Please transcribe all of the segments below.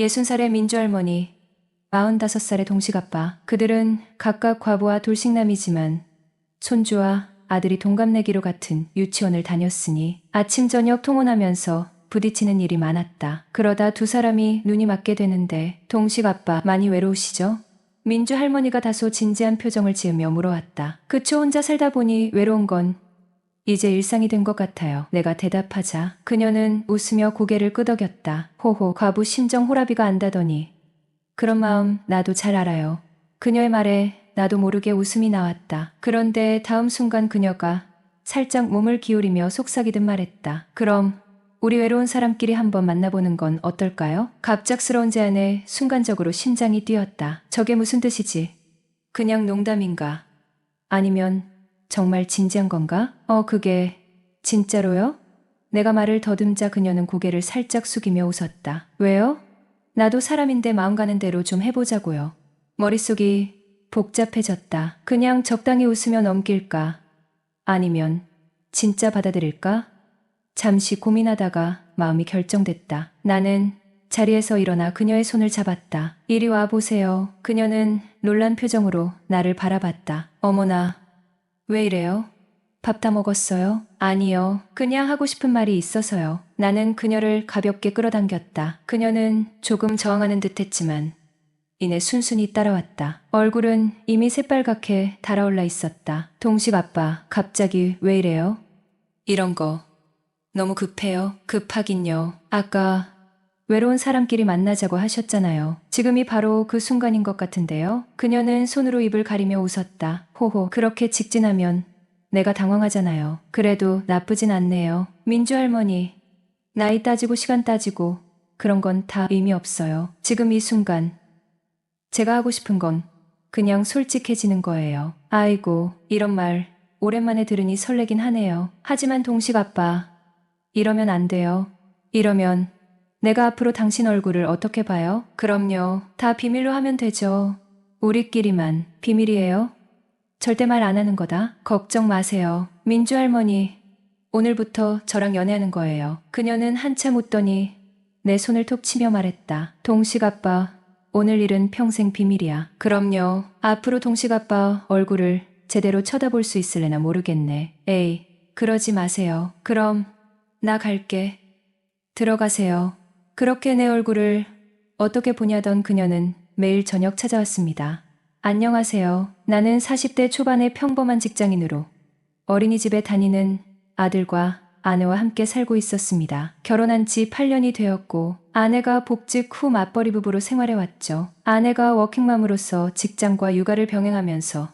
60살의 민주할머니, 45살의 동식아빠. 그들은 각각 과부와 돌싱남이지만 손주와 아들이 동갑내기로 같은 유치원을 다녔으니 아침 저녁 통혼하면서 부딪히는 일이 많았다. 그러다 두 사람이 눈이 맞게 되는데 동식 아빠 많이 외로우시죠? 민주 할머니가 다소 진지한 표정을 지으며 물어왔다. 그쵸 혼자 살다 보니 외로운 건 이제 일상이 된 것 같아요. 내가 대답하자 그녀는 웃으며 고개를 끄덕였다. 호호 과부 심정 호라비가 안다더니 그런 마음 나도 잘 알아요. 그녀의 말에 나도 모르게 웃음이 나왔다. 그런데 다음 순간 그녀가 살짝 몸을 기울이며 속삭이듯 말했다. 그럼 우리 외로운 사람끼리 한번 만나보는 건 어떨까요? 갑작스러운 제안에 순간적으로 심장이 뛰었다. 저게 무슨 뜻이지? 그냥 농담인가? 아니면 정말 진지한 건가? 어, 그게 진짜로요? 내가 말을 더듬자 그녀는 고개를 살짝 숙이며 웃었다. 왜요? 나도 사람인데 마음 가는 대로 좀 해보자고요. 머릿속이 복잡해졌다. 그냥 적당히 웃으며 넘길까? 아니면 진짜 받아들일까? 잠시 고민하다가 마음이 결정됐다. 나는 자리에서 일어나 그녀의 손을 잡았다. 이리 와 보세요. 그녀는 놀란 표정으로 나를 바라봤다. 어머나, 왜 이래요? 밥 다 먹었어요? 아니요. 그냥 하고 싶은 말이 있어서요. 나는 그녀를 가볍게 끌어당겼다. 그녀는 조금 저항하는 듯 했지만 이내 순순히 따라왔다. 얼굴은 이미 새빨갛게 달아올라 있었다. 동식 아빠, 갑자기 왜 이래요? 이런 거 너무 급해요. 급하긴요. 아까 외로운 사람끼리 만나자고 하셨잖아요. 지금이 바로 그 순간인 것 같은데요. 그녀는 손으로 입을 가리며 웃었다. 호호, 그렇게 직진하면 내가 당황하잖아요. 그래도 나쁘진 않네요. 민주 할머니, 나이 따지고 시간 따지고 그런 건 다 의미 없어요. 지금 이 순간 제가 하고 싶은 건 그냥 솔직해지는 거예요. 아이고, 이런 말 오랜만에 들으니 설레긴 하네요. 하지만 동식 아빠, 이러면 안 돼요. 이러면 내가 앞으로 당신 얼굴을 어떻게 봐요? 그럼요. 다 비밀로 하면 되죠. 우리끼리만 비밀이에요. 절대 말 안 하는 거다. 걱정 마세요. 민주 할머니, 오늘부터 저랑 연애하는 거예요. 그녀는 한참 웃더니 내 손을 톡 치며 말했다. 동식 아빠, 오늘 일은 평생 비밀이야. 그럼요. 앞으로 동식 아빠 얼굴을 제대로 쳐다볼 수 있을래나 모르겠네. 에이, 그러지 마세요. 그럼 나 갈게. 들어가세요. 그렇게 내 얼굴을 어떻게 보냐던 그녀는 매일 저녁 찾아왔습니다. 안녕하세요. 나는 40대 초반의 평범한 직장인으로 어린이집에 다니는 아들과 아내와 함께 살고 있었습니다. 결혼한 지 8년이 되었고 아내가 복직 후 맞벌이 부부로 생활해왔죠. 아내가 워킹맘으로서 직장과 육아를 병행하면서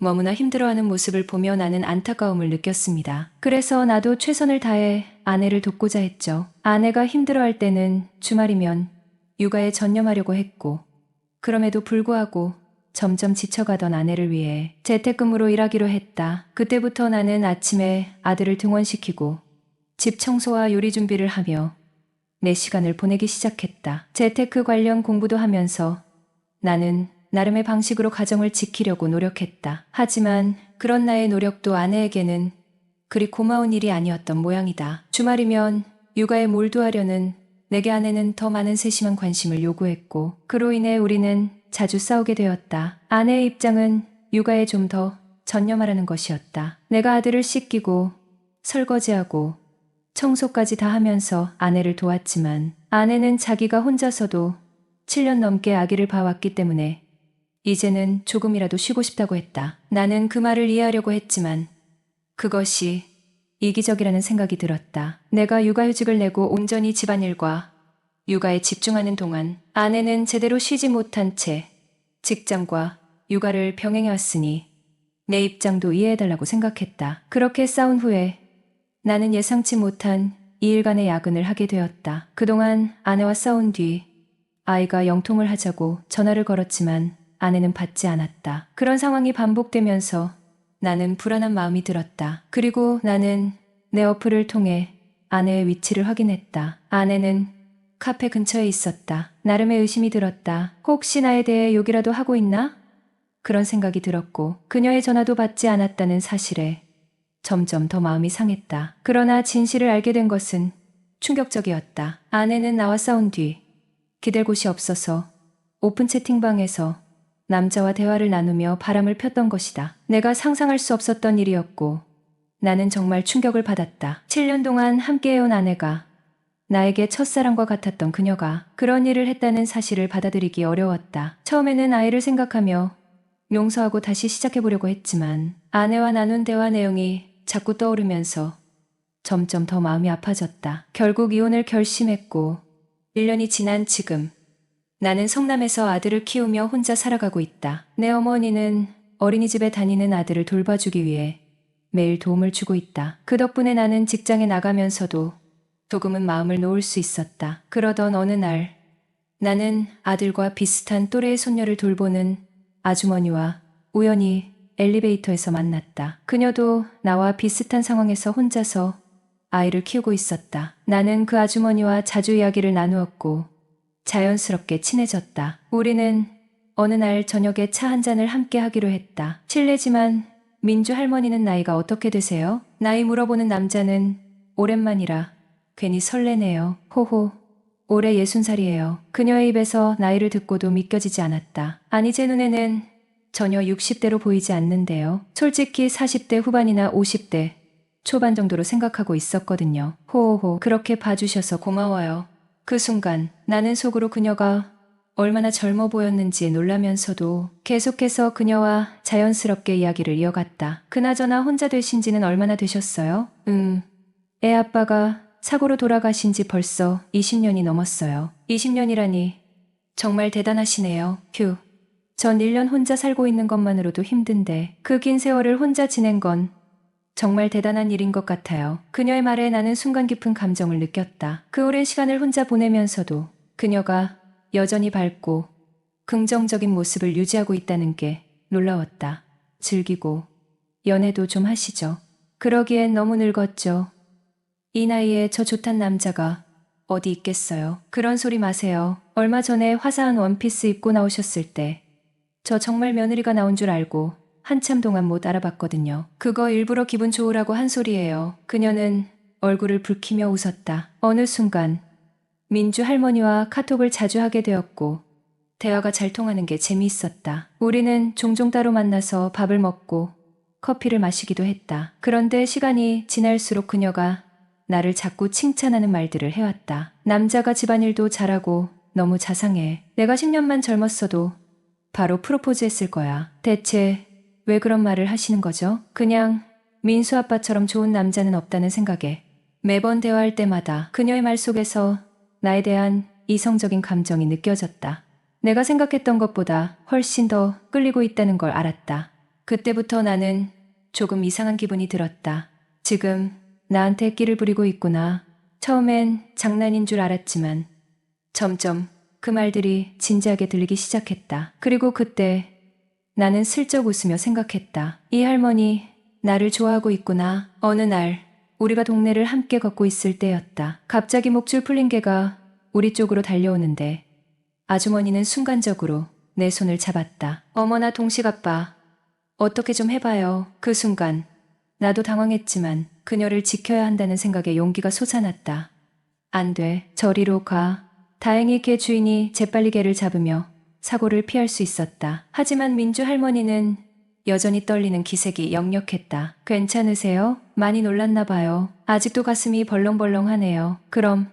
너무나 힘들어하는 모습을 보며 나는 안타까움을 느꼈습니다. 그래서 나도 최선을 다해 아내를 돕고자 했죠. 아내가 힘들어할 때는 주말이면 육아에 전념하려고 했고, 그럼에도 불구하고 점점 지쳐가던 아내를 위해 재택근무로 일하기로 했다. 그때부터 나는 아침에 아들을 등원시키고 집 청소와 요리 준비를 하며 내 시간을 보내기 시작했다. 재테크 관련 공부도 하면서 나는 나름의 방식으로 가정을 지키려고 노력했다. 하지만 그런 나의 노력도 아내에게는 그리 고마운 일이 아니었던 모양이다. 주말이면 육아에 몰두하려는 내게 아내는 더 많은 세심한 관심을 요구했고 그로 인해 우리는 자주 싸우게 되었다. 아내의 입장은 육아에 좀 더 전념하라는 것이었다. 내가 아들을 씻기고 설거지하고 청소까지 다 하면서 아내를 도왔지만 아내는 자기가 혼자서도 7년 넘게 아기를 봐왔기 때문에 이제는 조금이라도 쉬고 싶다고 했다. 나는 그 말을 이해하려고 했지만 그것이 이기적이라는 생각이 들었다. 내가 육아휴직을 내고 온전히 집안일과 육아에 집중하는 동안 아내는 제대로 쉬지 못한 채 직장과 육아를 병행해왔으니 내 입장도 이해해달라고 생각했다. 그렇게 싸운 후에 나는 예상치 못한 2일간의 야근을 하게 되었다. 그동안 아내와 싸운 뒤 아이가 영통을 하자고 전화를 걸었지만 아내는 받지 않았다. 그런 상황이 반복되면서 나는 불안한 마음이 들었다. 그리고 나는 내 어플을 통해 아내의 위치를 확인했다. 아내는 카페 근처에 있었다. 나름의 의심이 들었다. 혹시 나에 대해 욕이라도 하고 있나? 그런 생각이 들었고 그녀의 전화도 받지 않았다는 사실에 점점 더 마음이 상했다. 그러나 진실을 알게 된 것은 충격적이었다. 아내는 나와 싸운 뒤 기댈 곳이 없어서 오픈 채팅방에서 남자와 대화를 나누며 바람을 폈던 것이다. 내가 상상할 수 없었던 일이었고 나는 정말 충격을 받았다. 7년 동안 함께해온 아내가 나에게 첫사랑과 같았던 그녀가 그런 일을 했다는 사실을 받아들이기 어려웠다. 처음에는 아이를 생각하며 용서하고 다시 시작해보려고 했지만 아내와 나눈 대화 내용이 자꾸 떠오르면서 점점 더 마음이 아파졌다. 결국 이혼을 결심했고 1년이 지난 지금 나는 성남에서 아들을 키우며 혼자 살아가고 있다. 내 어머니는 어린이집에 다니는 아들을 돌봐주기 위해 매일 도움을 주고 있다. 그 덕분에 나는 직장에 나가면서도 조금은 마음을 놓을 수 있었다. 그러던 어느 날 나는 아들과 비슷한 또래의 손녀를 돌보는 아주머니와 우연히 엘리베이터에서 만났다. 그녀도 나와 비슷한 상황에서 혼자서 아이를 키우고 있었다. 나는 그 아주머니와 자주 이야기를 나누었고 자연스럽게 친해졌다. 우리는 어느 날 저녁에 차 한 잔을 함께 하기로 했다. 실례지만 민주 할머니는 나이가 어떻게 되세요? 나이 물어보는 남자는 오랜만이라 괜히 설레네요. 호호. 올해 예순 살이에요. 그녀의 입에서 나이를 듣고도 믿겨지지 않았다. 아니 제 눈에는 전혀 60대로 보이지 않는데요. 솔직히 40대 후반이나 50대 초반 정도로 생각하고 있었거든요. 호호호 그렇게 봐주셔서 고마워요. 그 순간 나는 속으로 그녀가 얼마나 젊어 보였는지 놀라면서도 계속해서 그녀와 자연스럽게 이야기를 이어갔다. 그나저나 혼자 되신 지는 얼마나 되셨어요? 음, 애 아빠가 사고로 돌아가신 지 벌써 20년이 넘었어요. 20년이라니 정말 대단하시네요. 휴. 전 1년 혼자 살고 있는 것만으로도 힘든데 그 긴 세월을 혼자 지낸 건 정말 대단한 일인 것 같아요. 그녀의 말에 나는 순간 깊은 감정을 느꼈다. 그 오랜 시간을 혼자 보내면서도 그녀가 여전히 밝고 긍정적인 모습을 유지하고 있다는 게 놀라웠다. 즐기고 연애도 좀 하시죠. 그러기엔 너무 늙었죠. 이 나이에 저 좋단 남자가 어디 있겠어요. 그런 소리 마세요. 얼마 전에 화사한 원피스 입고 나오셨을 때 저 정말 며느리가 나온 줄 알고 한참 동안 못 알아봤거든요. 그거 일부러 기분 좋으라고 한 소리예요. 그녀는 얼굴을 붉히며 웃었다. 어느 순간 민주 할머니와 카톡을 자주 하게 되었고 대화가 잘 통하는 게 재미있었다. 우리는 종종 따로 만나서 밥을 먹고 커피를 마시기도 했다. 그런데 시간이 지날수록 그녀가 나를 자꾸 칭찬하는 말들을 해왔다. 남자가 집안일도 잘하고 너무 자상해. 내가 10년만 젊었어도 바로 프로포즈 했을 거야. 대체 왜 그런 말을 하시는 거죠? 그냥 민수 아빠처럼 좋은 남자는 없다는 생각에 매번 대화할 때마다 그녀의 말 속에서 나에 대한 이성적인 감정이 느껴졌다. 내가 생각했던 것보다 훨씬 더 끌리고 있다는 걸 알았다. 그때부터 나는 조금 이상한 기분이 들었다. 지금 나한테 끼를 부리고 있구나. 처음엔 장난인 줄 알았지만 점점 그 말들이 진지하게 들리기 시작했다. 그리고 그때 나는 슬쩍 웃으며 생각했다. 이 할머니 나를 좋아하고 있구나. 어느 날 우리가 동네를 함께 걷고 있을 때였다. 갑자기 목줄 풀린 개가 우리 쪽으로 달려오는데 아주머니는 순간적으로 내 손을 잡았다. 어머나 동식아빠 어떻게 좀 해봐요. 그 순간 나도 당황했지만 그녀를 지켜야 한다는 생각에 용기가 솟아났다. 안 돼. 저리로 가. 다행히 개 주인이 재빨리 개를 잡으며 사고를 피할 수 있었다. 하지만 민주 할머니는 여전히 떨리는 기색이 역력했다. 괜찮으세요? 많이 놀랐나 봐요. 아직도 가슴이 벌렁벌렁하네요. 그럼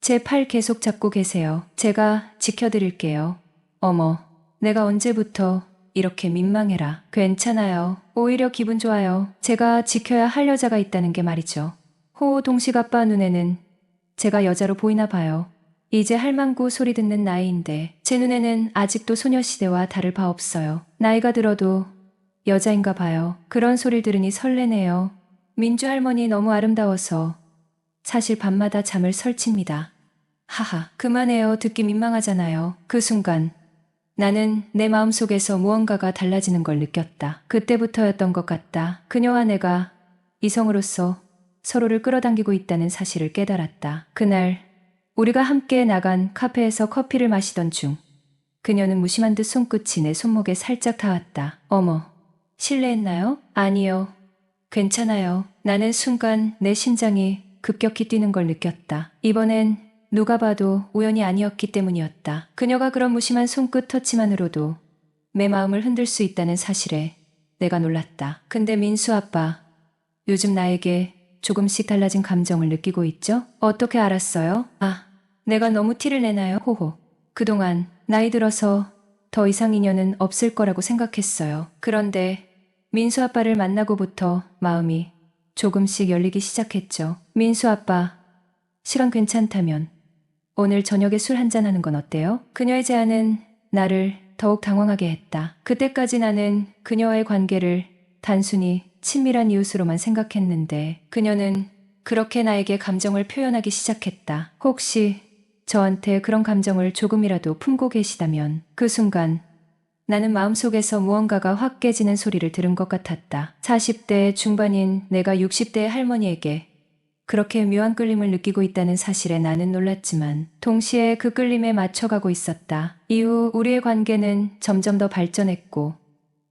제 팔 계속 잡고 계세요. 제가 지켜드릴게요. 어머, 내가 언제부터 이렇게 민망해라. 괜찮아요. 오히려 기분 좋아요. 제가 지켜야 할 여자가 있다는 게 말이죠. 호 동식 아빠 눈에는 제가 여자로 보이나 봐요. 이제 할망구 소리 듣는 나이인데 제 눈에는 아직도 소녀시대와 다를 바 없어요. 나이가 들어도 여자인가 봐요. 그런 소리를 들으니 설레네요. 민주 할머니 너무 아름다워서 사실 밤마다 잠을 설칩니다. 하하, 그만해요. 듣기 민망하잖아요. 그 순간 나는 내 마음속에서 무언가가 달라지는 걸 느꼈다. 그때부터였던 것 같다. 그녀와 내가 이성으로서 서로를 끌어당기고 있다는 사실을 깨달았다. 그날 우리가 함께 나간 카페에서 커피를 마시던 중 그녀는 무심한 듯 손끝이 내 손목에 살짝 닿았다. 어머, 실례했나요? 아니요. 괜찮아요. 나는 순간 내 심장이 급격히 뛰는 걸 느꼈다. 이번엔 누가 봐도 우연이 아니었기 때문이었다. 그녀가 그런 무심한 손끝 터치만으로도 내 마음을 흔들 수 있다는 사실에 내가 놀랐다. 근데 민수 아빠, 요즘 나에게 조금씩 달라진 감정을 느끼고 있죠? 어떻게 알았어요? 아, 내가 너무 티를 내나요? 호호. 그동안 나이 들어서 더 이상 인연은 없을 거라고 생각했어요. 그런데 민수 아빠를 만나고부터 마음이 조금씩 열리기 시작했죠. 민수 아빠, 시간 괜찮다면 오늘 저녁에 술 한잔 하는 건 어때요? 그녀의 제안은 나를 더욱 당황하게 했다. 그때까지 나는 그녀와의 관계를 단순히 친밀한 이웃으로만 생각했는데 그녀는 그렇게 나에게 감정을 표현하기 시작했다. 혹시 저한테 그런 감정을 조금이라도 품고 계시다면 그 순간 나는 마음속에서 무언가가 확 깨지는 소리를 들은 것 같았다. 40대 중반인 내가 60대의 할머니에게 그렇게 묘한 끌림을 느끼고 있다는 사실에 나는 놀랐지만 동시에 그 끌림에 맞춰가고 있었다. 이후 우리의 관계는 점점 더 발전했고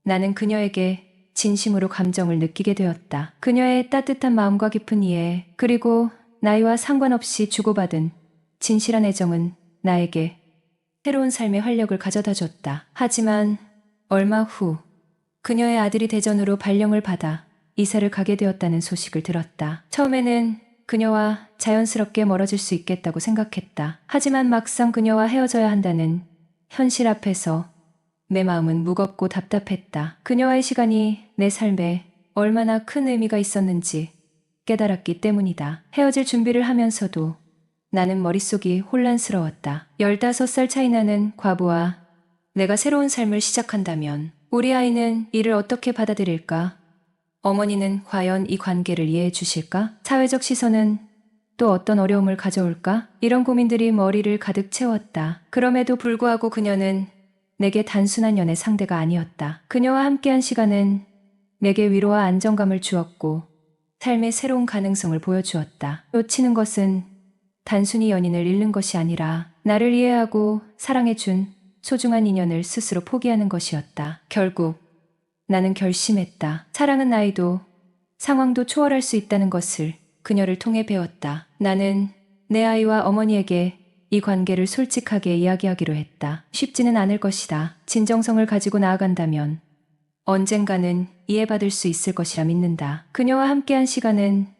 나는 그녀에게 진심으로 감정을 느끼게 되었다. 그녀의 따뜻한 마음과 깊은 이해 그리고 나이와 상관없이 주고받은 진실한 애정은 나에게 새로운 삶의 활력을 가져다 줬다. 하지만 얼마 후 그녀의 아들이 대전으로 발령을 받아 이사를 가게 되었다는 소식을 들었다. 처음에는 그녀와 자연스럽게 멀어질 수 있겠다고 생각했다. 하지만 막상 그녀와 헤어져야 한다는 현실 앞에서 내 마음은 무겁고 답답했다. 그녀와의 시간이 내 삶에 얼마나 큰 의미가 있었는지 깨달았기 때문이다. 헤어질 준비를 하면서도 나는 머릿속이 혼란스러웠다. 15살 차이 나는 과부와 내가 새로운 삶을 시작한다면 우리 아이는 이를 어떻게 받아들일까? 어머니는 과연 이 관계를 이해해 주실까? 사회적 시선은 또 어떤 어려움을 가져올까? 이런 고민들이 머리를 가득 채웠다. 그럼에도 불구하고 그녀는 내게 단순한 연애 상대가 아니었다. 그녀와 함께한 시간은 내게 위로와 안정감을 주었고 삶의 새로운 가능성을 보여주었다. 놓치는 것은 단순히 연인을 잃는 것이 아니라 나를 이해하고 사랑해준 소중한 인연을 스스로 포기하는 것이었다. 결국 나는 결심했다. 사랑은 나이도 상황도 초월할 수 있다는 것을 그녀를 통해 배웠다. 나는 내 아이와 어머니에게 이 관계를 솔직하게 이야기하기로 했다. 쉽지는 않을 것이다. 진정성을 가지고 나아간다면 언젠가는 이해받을 수 있을 것이라 믿는다. 그녀와 함께한 시간은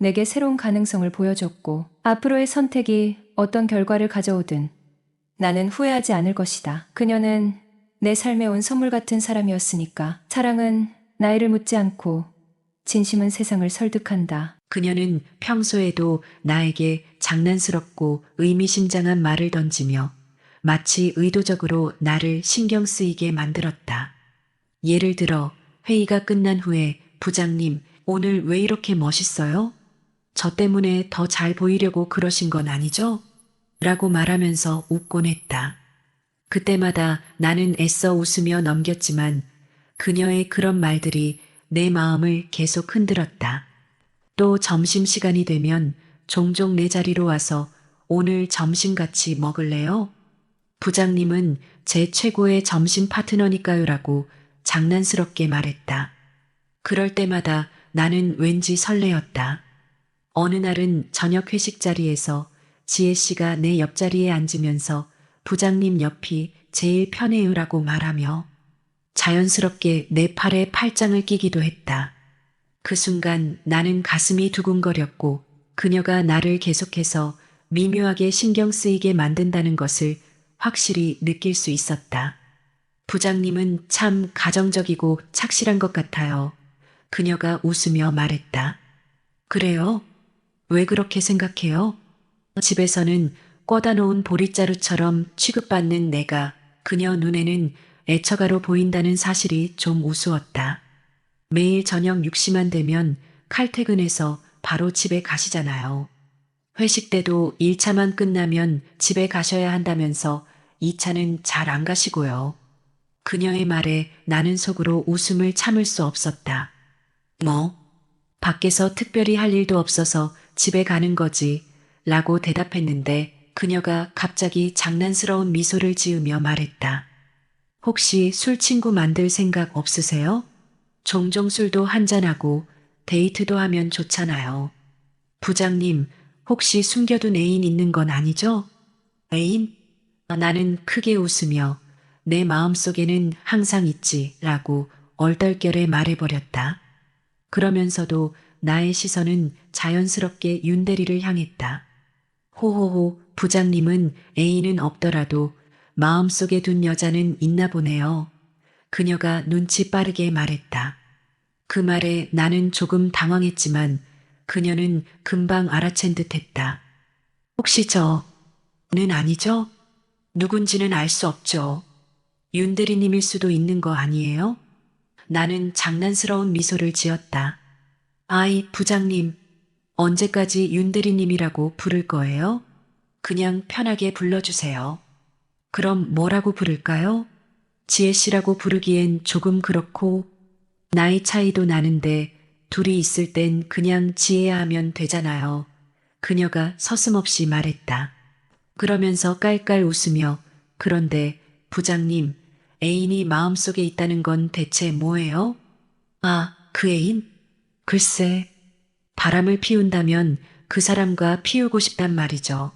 내게 새로운 가능성을 보여줬고 앞으로의 선택이 어떤 결과를 가져오든 나는 후회하지 않을 것이다. 그녀는 내 삶에 온 선물 같은 사람이었으니까 사랑은 나이를 묻지 않고 진심은 세상을 설득한다. 그녀는 평소에도 나에게 장난스럽고 의미심장한 말을 던지며 마치 의도적으로 나를 신경 쓰이게 만들었다. 예를 들어 회의가 끝난 후에 부장님, 오늘 왜 이렇게 멋있어요? 저 때문에 더 잘 보이려고 그러신 건 아니죠? 라고 말하면서 웃곤 했다. 그때마다 나는 애써 웃으며 넘겼지만 그녀의 그런 말들이 내 마음을 계속 흔들었다. 또 점심시간이 되면 종종 내 자리로 와서 오늘 점심 같이 먹을래요? 부장님은 제 최고의 점심 파트너니까요 라고 장난스럽게 말했다. 그럴 때마다 나는 왠지 설레었다. 어느 날은 저녁 회식 자리에서 지혜 씨가 내 옆자리에 앉으면서 부장님 옆이 제일 편해요라고 말하며 자연스럽게 내 팔에 팔짱을 끼기도 했다. 그 순간 나는 가슴이 두근거렸고 그녀가 나를 계속해서 미묘하게 신경 쓰이게 만든다는 것을 확실히 느낄 수 있었다. 부장님은 참 가정적이고 착실한 것 같아요. 그녀가 웃으며 말했다. 그래요? 왜 그렇게 생각해요? 집에서는 꽂아 놓은 보릿자루처럼 취급받는 내가 그녀 눈에는 애처가로 보인다는 사실이 좀 우스웠다. 매일 저녁 6시만 되면 칼퇴근해서 바로 집에 가시잖아요. 회식 때도 1차만 끝나면 집에 가셔야 한다면서 2차는 잘 안 가시고요. 그녀의 말에 나는 속으로 웃음을 참을 수 없었다. 뭐? 밖에서 특별히 할 일도 없어서 집에 가는 거지. 라고 대답했는데 그녀가 갑자기 장난스러운 미소를 지으며 말했다. 혹시 술 친구 만들 생각 없으세요? 종종 술도 한잔하고 데이트도 하면 좋잖아요. 부장님, 혹시 숨겨둔 애인 있는 건 아니죠? 애인? 나는 크게 웃으며 내 마음속에는 항상 있지 라고 얼떨결에 말해버렸다. 그러면서도 나의 시선은 자연스럽게 윤대리를 향했다. 호호호 부장님은 애인은 없더라도 마음속에 둔 여자는 있나 보네요. 그녀가 눈치 빠르게 말했다. 그 말에 나는 조금 당황했지만 그녀는 금방 알아챈 듯 했다. 혹시 저는 아니죠? 누군지는 알 수 없죠. 윤대리님일 수도 있는 거 아니에요? 나는 장난스러운 미소를 지었다. 아이, 부장님, 언제까지 윤대리님이라고 부를 거예요? 그냥 편하게 불러주세요. 그럼 뭐라고 부를까요? 지혜 씨라고 부르기엔 조금 그렇고, 나이 차이도 나는데 둘이 있을 땐 그냥 지혜야 하면 되잖아요. 그녀가 서슴없이 말했다. 그러면서 깔깔 웃으며, 그런데 부장님, 애인이 마음속에 있다는 건 대체 뭐예요? 아, 그 애인? 글쎄, 바람을 피운다면 그 사람과 피우고 싶단 말이죠.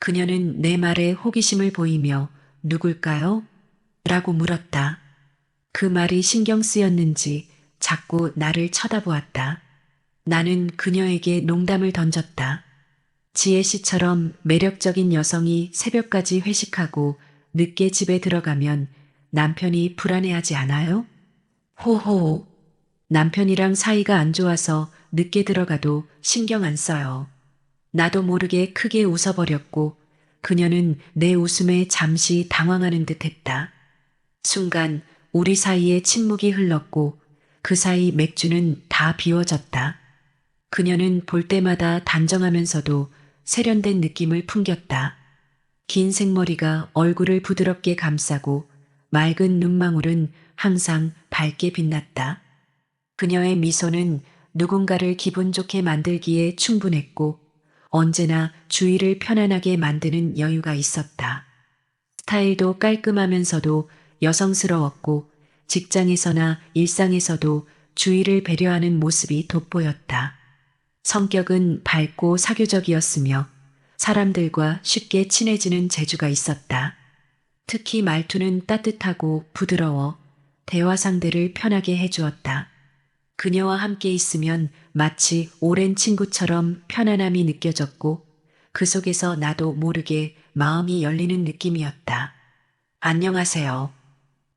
그녀는 내 말에 호기심을 보이며 누굴까요? 라고 물었다. 그 말이 신경 쓰였는지 자꾸 나를 쳐다보았다. 나는 그녀에게 농담을 던졌다. 지혜 씨처럼 매력적인 여성이 새벽까지 회식하고 늦게 집에 들어가면 남편이 불안해하지 않아요? 호호. 남편이랑 사이가 안 좋아서 늦게 들어가도 신경 안 써요. 나도 모르게 크게 웃어버렸고 그녀는 내 웃음에 잠시 당황하는 듯 했다. 순간 우리 사이에 침묵이 흘렀고 그 사이 맥주는 다 비워졌다. 그녀는 볼 때마다 단정하면서도 세련된 느낌을 풍겼다. 긴 생머리가 얼굴을 부드럽게 감싸고 맑은 눈망울은 항상 밝게 빛났다. 그녀의 미소는 누군가를 기분 좋게 만들기에 충분했고 언제나 주위를 편안하게 만드는 여유가 있었다. 스타일도 깔끔하면서도 여성스러웠고 직장에서나 일상에서도 주위를 배려하는 모습이 돋보였다. 성격은 밝고 사교적이었으며 사람들과 쉽게 친해지는 재주가 있었다. 특히 말투는 따뜻하고 부드러워 대화 상대를 편하게 해주었다. 그녀와 함께 있으면 마치 오랜 친구처럼 편안함이 느껴졌고 그 속에서 나도 모르게 마음이 열리는 느낌이었다. 안녕하세요.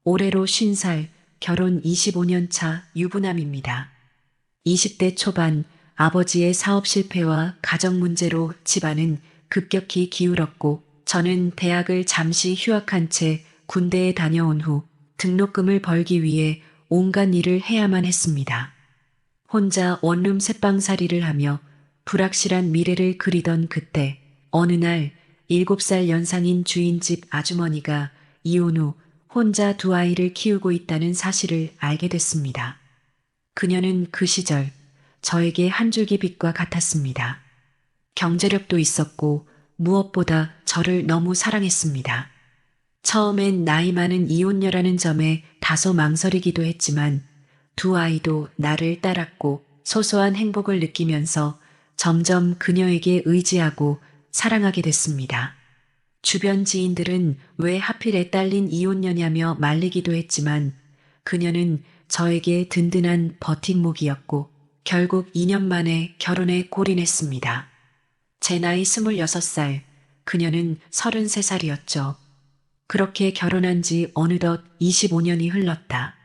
올해로 50살, 결혼 25년 차 유부남입니다. 20대 초반 아버지의 사업 실패와 가정 문제로 집안은 급격히 기울었고 저는 대학을 잠시 휴학한 채 군대에 다녀온 후 등록금을 벌기 위해 온갖 일을 해야만 했습니다. 혼자 원룸 새방살이를 하며 불확실한 미래를 그리던 그때 어느 날 7살 연상인 주인집 아주머니가 이혼 후 혼자 두 아이를 키우고 있다는 사실을 알게 됐습니다. 그녀는 그 시절 저에게 한 줄기 빛과 같았습니다. 경제력도 있었고 무엇보다 저를 너무 사랑했습니다. 처음엔 나이 많은 이혼녀라는 점에 다소 망설이기도 했지만 두 아이도 나를 따랐고 소소한 행복을 느끼면서 점점 그녀에게 의지하고 사랑하게 됐습니다. 주변 지인들은 왜 하필 애 딸린 이혼녀냐며 말리기도 했지만 그녀는 저에게 든든한 버팀목이었고 결국 2년 만에 결혼에 골인했습니다. 제 나이 26살, 그녀는 33살이었죠. 그렇게 결혼한 지 어느덧 25년이 흘렀다.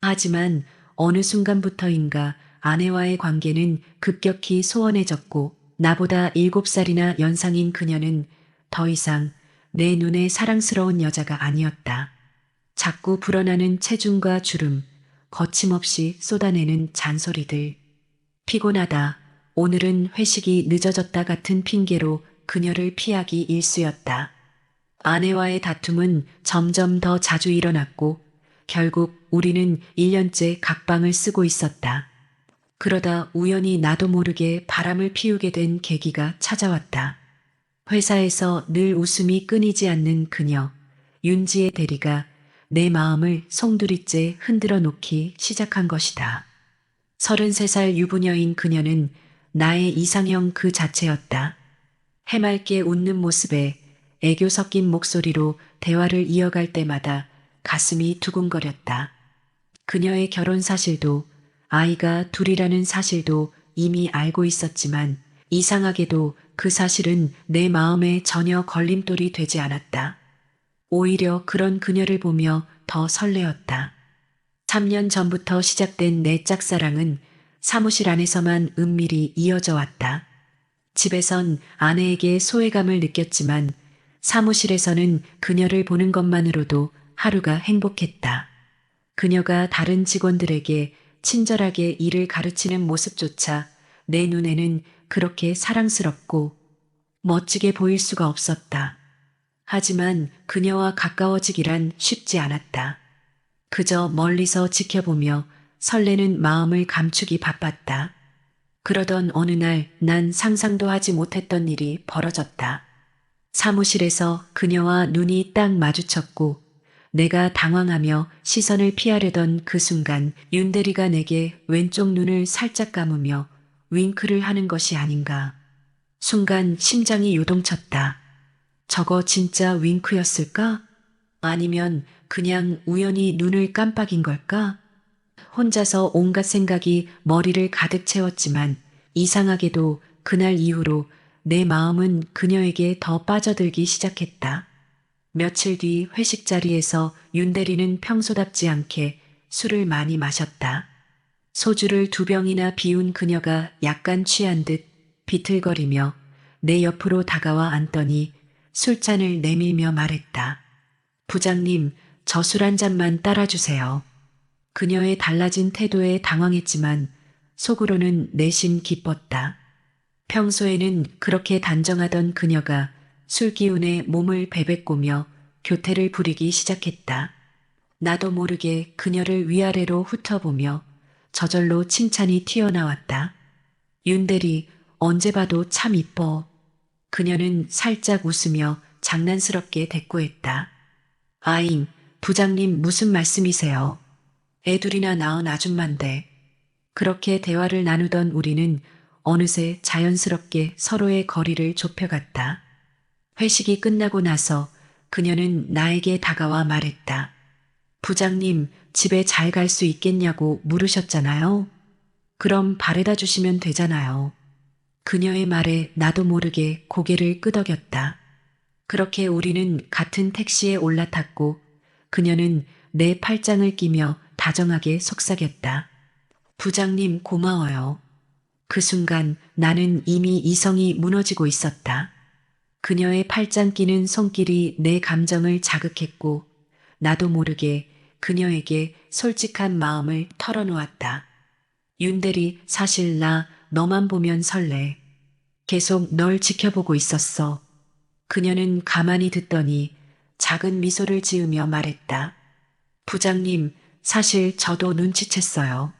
하지만 어느 순간부터인가 아내와의 관계는 급격히 소원해졌고 나보다 7살이나 연상인 그녀는 더 이상 내 눈에 사랑스러운 여자가 아니었다. 자꾸 불어나는 체중과 주름, 거침없이 쏟아내는 잔소리들. 피곤하다. 오늘은 회식이 늦어졌다 같은 핑계로 그녀를 피하기 일쑤였다. 아내와의 다툼은 점점 더 자주 일어났고 결국 우리는 1년째 각방을 쓰고 있었다. 그러다 우연히 나도 모르게 바람을 피우게 된 계기가 찾아왔다. 회사에서 늘 웃음이 끊이지 않는 그녀, 윤지의 대리가 내 마음을 송두리째 흔들어 놓기 시작한 것이다. 33살 유부녀인 그녀는 나의 이상형 그 자체였다. 해맑게 웃는 모습에 애교 섞인 목소리로 대화를 이어갈 때마다 가슴이 두근거렸다. 그녀의 결혼 사실도 아이가 둘이라는 사실도 이미 알고 있었지만 이상하게도 그 사실은 내 마음에 전혀 걸림돌이 되지 않았다. 오히려 그런 그녀를 보며 더 설레었다. 3년 전부터 시작된 내 짝사랑은 사무실 안에서만 은밀히 이어져 왔다. 집에선 아내에게 소외감을 느꼈지만 사무실에서는 그녀를 보는 것만으로도 하루가 행복했다. 그녀가 다른 직원들에게 친절하게 일을 가르치는 모습조차 내 눈에는 그렇게 사랑스럽고 멋지게 보일 수가 없었다. 하지만 그녀와 가까워지기란 쉽지 않았다. 그저 멀리서 지켜보며 설레는 마음을 감추기 바빴다. 그러던 어느 날 난 상상도 하지 못했던 일이 벌어졌다. 사무실에서 그녀와 눈이 딱 마주쳤고 내가 당황하며 시선을 피하려던 그 순간 윤대리가 내게 왼쪽 눈을 살짝 감으며 윙크를 하는 것이 아닌가. 순간 심장이 요동쳤다. 저거 진짜 윙크였을까? 아니면 그냥 우연히 눈을 깜빡인 걸까? 혼자서 온갖 생각이 머리를 가득 채웠지만 이상하게도 그날 이후로 내 마음은 그녀에게 더 빠져들기 시작했다. 며칠 뒤 회식 자리에서 윤대리는 평소답지 않게 술을 많이 마셨다. 소주를 두 병이나 비운 그녀가 약간 취한 듯 비틀거리며 내 옆으로 다가와 앉더니 술잔을 내밀며 말했다. 부장님, 저 술 한 잔만 따라주세요. 그녀의 달라진 태도에 당황했지만 속으로는 내심 기뻤다. 평소에는 그렇게 단정하던 그녀가 술 기운에 몸을 베베꼬며 교태를 부리기 시작했다. 나도 모르게 그녀를 위아래로 훑어보며 저절로 칭찬이 튀어나왔다. 윤대리, 언제 봐도 참 이뻐. 그녀는 살짝 웃으며 장난스럽게 대꾸했다. 아잉, 부장님 무슨 말씀이세요? 애둘이나 낳은 아줌만데. 그렇게 대화를 나누던 우리는 어느새 자연스럽게 서로의 거리를 좁혀갔다. 회식이 끝나고 나서 그녀는 나에게 다가와 말했다. 부장님, 집에 잘 갈 수 있겠냐고 물으셨잖아요. 그럼 바래다 주시면 되잖아요. 그녀의 말에 나도 모르게 고개를 끄덕였다. 그렇게 우리는 같은 택시에 올라탔고 그녀는 내 팔짱을 끼며 다정하게 속삭였다. 부장님 고마워요. 그 순간 나는 이미 이성이 무너지고 있었다. 그녀의 팔짱 끼는 손길이 내 감정을 자극했고 나도 모르게 그녀에게 솔직한 마음을 털어놓았다. 윤대리 사실 나 너만 보면 설레. 계속 널 지켜보고 있었어. 그녀는 가만히 듣더니 작은 미소를 지으며 말했다. 부장님, 사실 저도 눈치챘어요.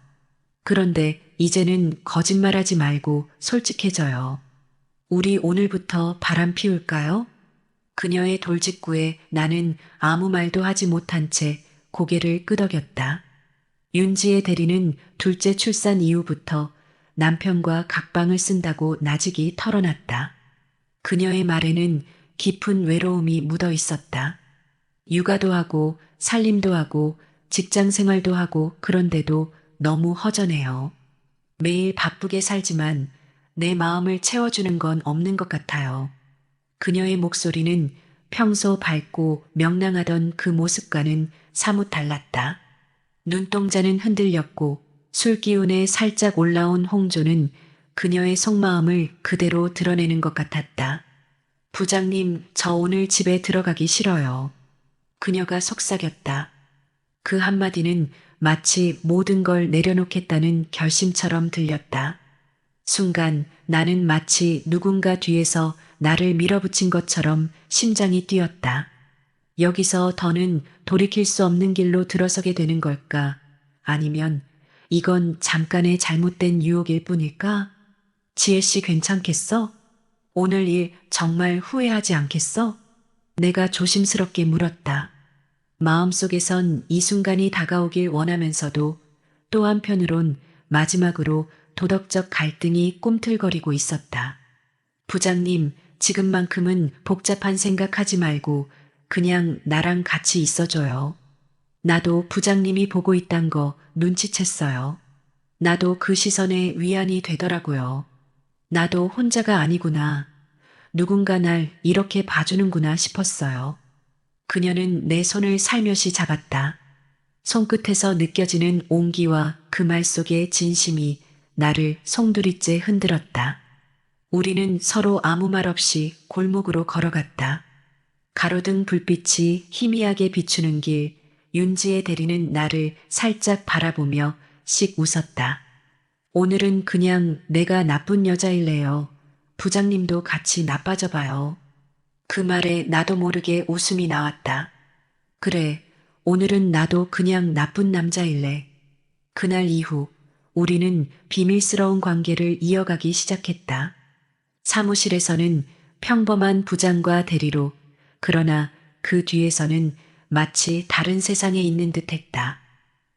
그런데 이제는 거짓말하지 말고 솔직해져요. 우리 오늘부터 바람 피울까요? 그녀의 돌직구에 나는 아무 말도 하지 못한 채 고개를 끄덕였다. 윤지의 대리는 둘째 출산 이후부터 남편과 각방을 쓴다고 나직이 털어놨다. 그녀의 말에는 깊은 외로움이 묻어 있었다. 육아도 하고 살림도 하고 직장 생활도 하고 그런데도 너무 허전해요. 매일 바쁘게 살지만 내 마음을 채워주는 건 없는 것 같아요. 그녀의 목소리는 평소 밝고 명랑하던 그 모습과는 사뭇 달랐다. 눈동자는 흔들렸고 술 기운에 살짝 올라온 홍조는 그녀의 속마음을 그대로 드러내는 것 같았다. 부장님, 저 오늘 집에 들어가기 싫어요. 그녀가 속삭였다. 그 한마디는 마치 모든 걸 내려놓겠다는 결심처럼 들렸다. 순간 나는 마치 누군가 뒤에서 나를 밀어붙인 것처럼 심장이 뛰었다. 여기서 더는 돌이킬 수 없는 길로 들어서게 되는 걸까? 아니면 이건 잠깐의 잘못된 유혹일 뿐일까? 지혜 씨 괜찮겠어? 오늘 일 정말 후회하지 않겠어? 내가 조심스럽게 물었다. 마음속에선 이 순간이 다가오길 원하면서도 또 한편으론 마지막으로 도덕적 갈등이 꿈틀거리고 있었다. 부장님, 지금만큼은 복잡한 생각하지 말고 그냥 나랑 같이 있어줘요. 나도 부장님이 보고 있단 거 눈치챘어요. 나도 그 시선에 위안이 되더라고요. 나도 혼자가 아니구나. 누군가 날 이렇게 봐주는구나 싶었어요. 그녀는 내 손을 살며시 잡았다. 손끝에서 느껴지는 온기와 그 말 속의 진심이 나를 송두리째 흔들었다. 우리는 서로 아무 말 없이 골목으로 걸어갔다. 가로등 불빛이 희미하게 비추는 길, 윤지의 대리는 나를 살짝 바라보며 씩 웃었다. 오늘은 그냥 내가 나쁜 여자일래요. 부장님도 같이 나빠져 봐요. 그 말에 나도 모르게 웃음이 나왔다. 그래, 오늘은 나도 그냥 나쁜 남자일래. 그날 이후 우리는 비밀스러운 관계를 이어가기 시작했다. 사무실에서는 평범한 부장과 대리로, 그러나 그 뒤에서는 마치 다른 세상에 있는 듯 했다.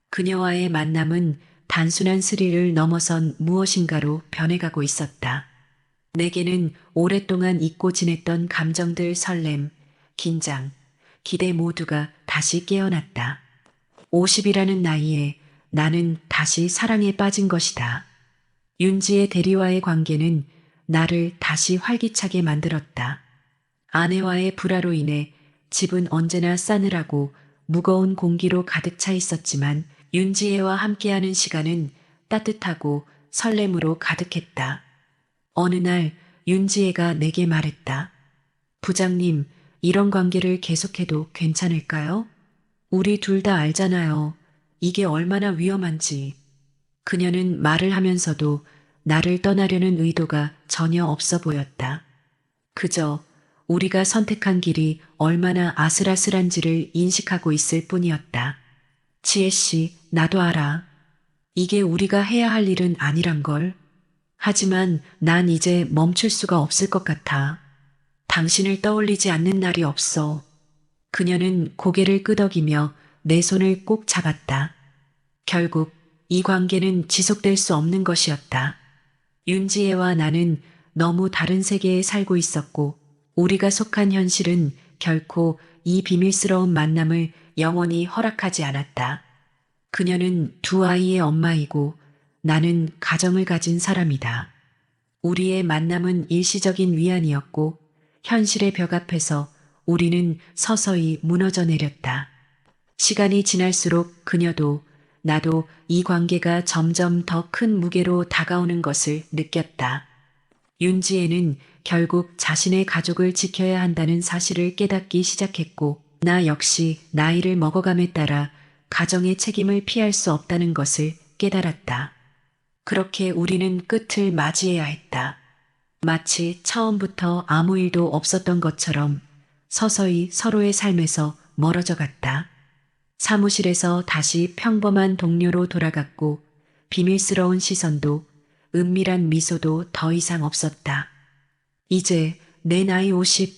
그녀와의 만남은 단순한 스릴을 넘어선 무엇인가로 변해가고 있었다. 내게는 오랫동안 잊고 지냈던 감정들 설렘, 긴장, 기대 모두가 다시 깨어났다. 50이라는 나이에 나는 다시 사랑에 빠진 것이다. 윤지의 대리와의 관계는 나를 다시 활기차게 만들었다. 아내와의 불화로 인해 집은 언제나 싸늘하고 무거운 공기로 가득 차 있었지만 윤지혜와 함께하는 시간은 따뜻하고 설렘으로 가득했다. 어느 날 윤지혜가 내게 말했다. 부장님, 이런 관계를 계속해도 괜찮을까요? 우리 둘 다 알잖아요. 이게 얼마나 위험한지. 그녀는 말을 하면서도 나를 떠나려는 의도가 전혀 없어 보였다. 그저 우리가 선택한 길이 얼마나 아슬아슬한지를 인식하고 있을 뿐이었다. 지혜 씨, 나도 알아. 이게 우리가 해야 할 일은 아니란 걸. 하지만 난 이제 멈출 수가 없을 것 같아. 당신을 떠올리지 않는 날이 없어. 그녀는 고개를 끄덕이며 내 손을 꼭 잡았다. 결국 이 관계는 지속될 수 없는 것이었다. 윤지혜와 나는 너무 다른 세계에 살고 있었고 우리가 속한 현실은 결코 이 비밀스러운 만남을 영원히 허락하지 않았다. 그녀는 두 아이의 엄마이고 나는 가정을 가진 사람이다. 우리의 만남은 일시적인 위안이었고 현실의 벽 앞에서 우리는 서서히 무너져 내렸다. 시간이 지날수록 그녀도 나도 이 관계가 점점 더 큰 무게로 다가오는 것을 느꼈다. 윤지혜는 결국 자신의 가족을 지켜야 한다는 사실을 깨닫기 시작했고, 나 역시 나이를 먹어감에 따라 가정의 책임을 피할 수 없다는 것을 깨달았다. 그렇게 우리는 끝을 맞이해야 했다. 마치 처음부터 아무 일도 없었던 것처럼 서서히 서로의 삶에서 멀어져 갔다. 사무실에서 다시 평범한 동료로 돌아갔고 비밀스러운 시선도 은밀한 미소도 더 이상 없었다. 이제 내 나이 50,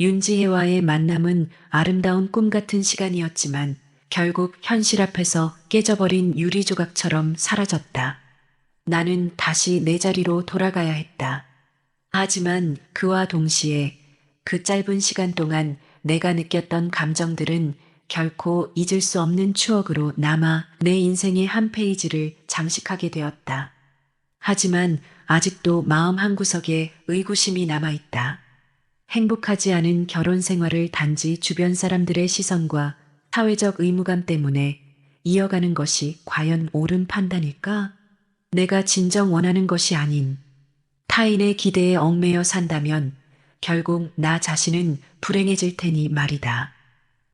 윤지혜와의 만남은 아름다운 꿈 같은 시간이었지만 결국 현실 앞에서 깨져버린 유리 조각처럼 사라졌다. 나는 다시 내 자리로 돌아가야 했다. 하지만 그와 동시에 그 짧은 시간 동안 내가 느꼈던 감정들은 결코 잊을 수 없는 추억으로 남아 내 인생의 한 페이지를 장식하게 되었다. 하지만 아직도 마음 한구석에 의구심이 남아있다. 행복하지 않은 결혼 생활을 단지 주변 사람들의 시선과 사회적 의무감 때문에 이어가는 것이 과연 옳은 판단일까? 내가 진정 원하는 것이 아닌 타인의 기대에 얽매여 산다면 결국 나 자신은 불행해질 테니 말이다.